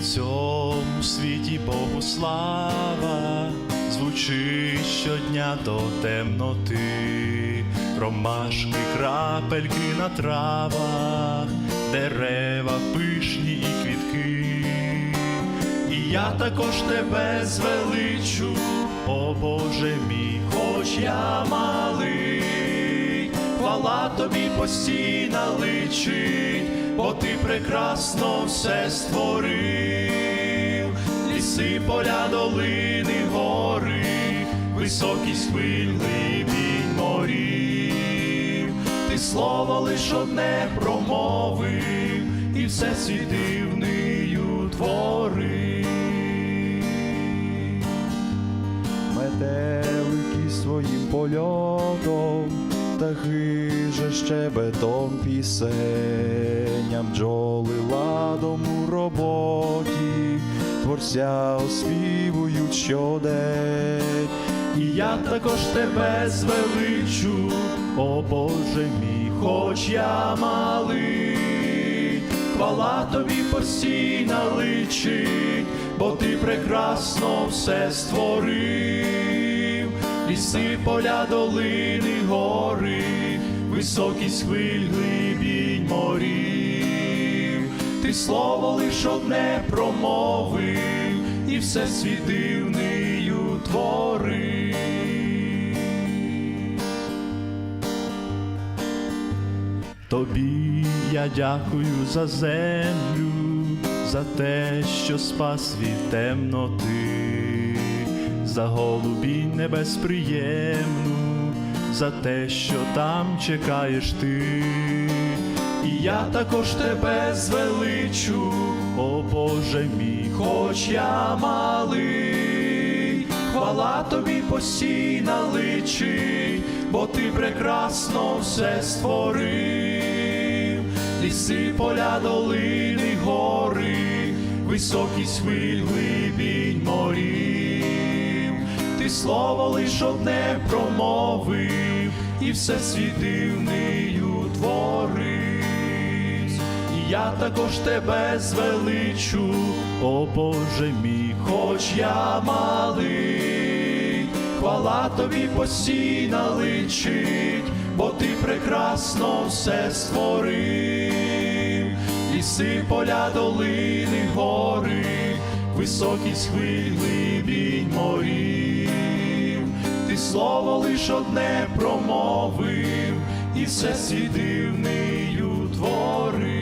всьому світі Богу слава, звучить щодня до темноти, ромашки, крапельки на травах, дерева пишні і квітки. І я також тебе звеличу, о Боже мій, хоч я малий, хвала тобі постійна личить, бо ти прекрасно все створив, ліси, поля, долини, гори, високість хвиль, глибінь морів, ти слово лиш одне промовив, і все світ дивнию творив. метелики своїм польотом, птахи же щебетом пісенням, бджоли ладом у роботі, творця оспівують щодень. І я також тебе звеличу, о Боже мій, хоч я малий, хвала тобі постійна личить, бо ти прекрасно все створив, ліси, поля, долини, гори, високість хвиль, глибінь морів, ти слово лиш одне промовив, і все світ дивнию творив. Тобі я дякую за землю, за те, що спас від темноти, за голубінь небезприємну, за те, що там чекаєш ти. І я також тебе звеличу, о Боже мій, хоч я малий, хвала тобі постійна личить, бо ти прекрасно все створив, ліси, поля, долини, гори, високість хвиль, глибінь морів, слово лиш одне промовив, і все дивнию творив. І я також тебе звеличу, о Боже мій, хоч я малий, хвала тобі постійна личить, бо ти прекрасно все створив, ліси, поля, долини, гори, високість хвиль, глибінь морів, слово лиш одне промовив, і все світ дивний утворив.